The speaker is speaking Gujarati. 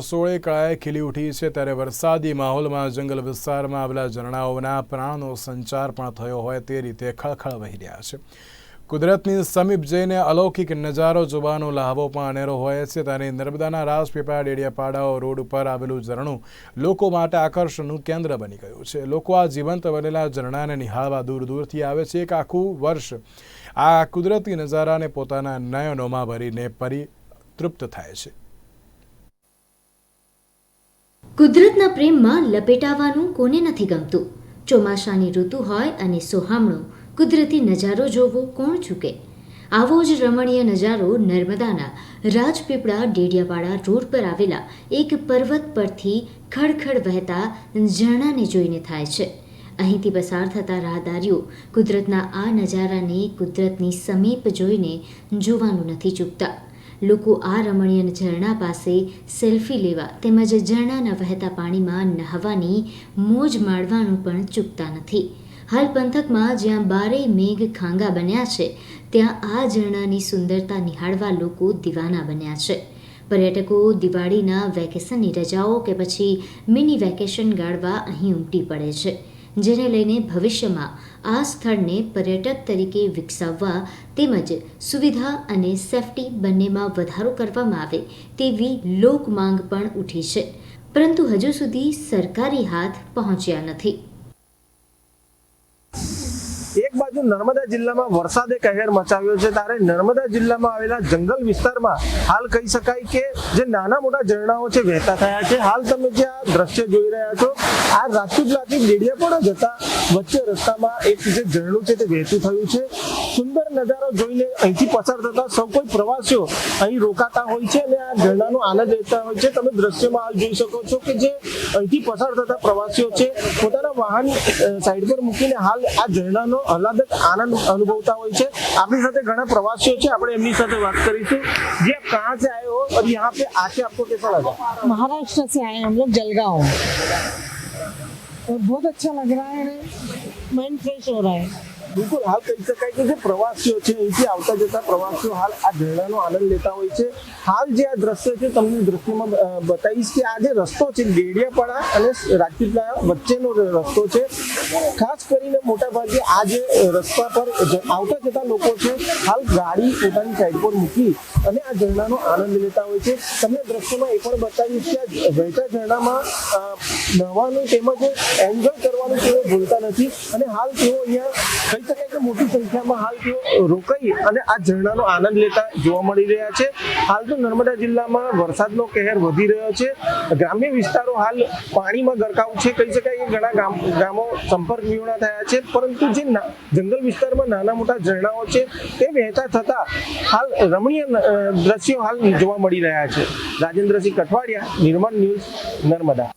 સોળે કળાએ ખીલી ઉઠી છે ત્યારે વરસાદી માહોલમાં જંગલ વિસ્તારમાં આવેલા ઝરણાઓના પ્રાણનો સંચાર પણ થયો હોય તે રીતે ખળખળ વહી રહ્યા છે. કુદરતની સમીપ જઈને અલૌકિક નજારો જોવાનો લહાવો પણ અનેરો હોય છે. ત્યારે નર્મદાના રાજપીપળા ડેડિયાપાડાઓ રોડ ઉપર આવેલું ઝરણું લોકો માટે આકર્ષણનું કેન્દ્ર બની ગયું છે. લોકો આ જીવંત બનેલા ઝરણાને નિહાળવા દૂર દૂરથી આવે છે. એક આખું વર્ષ આ કુદરતી નજારાને પોતાના નયનોમાં ભરીને પરિતૃપ્ત થાય છે. કુદરતના પ્રેમમાં લપેટાવાનું કોને નથી ગમતું? ચોમાસાની ઋતુ હોય અને સોહામણો, કુદરતી નજારો જોવો કોણ ચૂકે આવો જ રમણીય નજારો નર્મદાના રાજપીપળા ડેડિયાવાડા રોડ પર આવેલા એક પર્વત પરથી ખડખડ વહેતા ઝરણાને જોઈને થાય છે. અહીંથી પસાર થતા રાહદારીઓ કુદરતના આ નજારાને કુદરતની સમીપ જોઈને જોવાનું નથી ચૂકતા. લોકો આ રમણીય ઝરણા પાસે સેલ્ફી લેવા તેમજ ઝરણાના વહેતા પાણીમાં નહાવાની મોજ માણવાનું પણ ચૂકતા નથી. હાલ પંથકમાં જ્યાં બારેય મેઘ ખાંગા બન્યા છે, ત્યાં આ ઝરણાની સુંદરતા નિહાળવા લોકો દીવાના બન્યા છે. પર્યટકો દિવાળીના વેકેશનની રજાઓ કે પછી મિની વેકેશન ગાળવા અહીં ઉમટી પડે છે. જેને લઈને ભવિષ્યમાં આ સ્થળને પર્યટક તરીકે વિકસાવવા તેમજ સુવિધા અને સેફટી બંનેમાં વધારો કરવામાં આવે તેવી લોક માંગ પણ ઉઠી છે. પરંતુ હજુ સુધી સરકારી હાથ પહોંચ્યા નથી. એક બાજુ નર્મદા જિલ્લામાં વરસાદે કહેર મચાવ્યો છે. ત્યારે નર્મદા જિલ્લામાં આવેલા જંગલ વિસ્તારમાં હાલ કહી શકાય કે જે નાના મોટા ઝરણાઓ છે, વહેતા થયા છે. હાલ તમે જે આ દ્રશ્ય જોઈ રહ્યા છો, આ રાજપીપળાથી પણ જતા વચ્ચે રસ્તામાં એક જે ઝરણું છે, તે વહેતું થયું છે. સુંદર નજારો જોઈને અહીંથી પસાર થતા સૌ કોઈ પ્રવાસીઓ અહીં રોકાતા હોય છે અને આ ઝરણાનો આનંદ લેતા હોય છે. તમે દ્રશ્યમાં હાલ જોઈ શકો છો કે જે અહીંથી પસાર થતા પ્રવાસીઓ છે, પોતાના વાહન સાઈડ પર મૂકીને હાલ આ ઝરણાનો આહલાદક આનંદ અનુભવતા હોય છે આપણી સાથે ઘણા પ્રવાસીઓ છે આપણે એમની સાથે વાત કરીશું जी आप कहाँ से आए हो और यहाँ पे आके आपको कैसा लगा? महाराष्ट्र से आए हम लोग जलगांव. और बहुत अच्छा लग रहा है माइंड फ्रेश हो रहा है. બિલકુલ હાલ કહી શકાય કે જે પ્રવાસીઓ છે, અહીંથી આવતા જતા પ્રવાસીઓ હાલ આ ઝરણાનો આનંદ લેતા હોય છે. હાલ જે આ દ્રશ્ય છે, તમને દ્રશ્યમાં બતાવીશ કે આ જે રસ્તો છે ડેડિયાપાડા અને રાજપીપળા વચ્ચેનો રસ્તો છે, ખાસ કરીને મોટા ભાગે આ જે રસ્તા પર આવતા જતા લોકો છે, હાલ ગાડી પોતાની સાઈડ પર મૂકી અને આ ઝરણાનો આનંદ લેતા હોય છે. તમને દ્રશ્યમાં એ પણ બતાવીશ કે આ વહેતા ઝરણામાં નવાનું તેમજ એન્જોય કરવાનું તેઓ ભૂલતા નથી અને હાલ તેઓ અહીંયા શકાય મોટી સંખ્યામાં હાલ રોકાઈ અને આ ઝરણાનો આનંદ લેતા જોવા મળી રહ્યા છે. હાલ તો નર્મદા જિલ્લામાં વરસાદનો કહેર વધી રહ્યો છે. ગ્રામ્ય વિસ્તારો હાલ પાણીમાં ગરકાવ છે. કહી શકાય કે ઘણા ગામ, ગામો સંપર્ક વિહોણા થયા છે. પરંતુ જે જંગલ વિસ્તારમાં નાના મોટા ઝરણાઓ છે તે વહેતા થતા હાલ રમણીય દ્રશ્યો હાલ જોવા મળી રહ્યા છે. રાજેન્દ્રસિંહ કઠવાડિયા, નિર્માણ ન્યૂઝ, નર્મદા.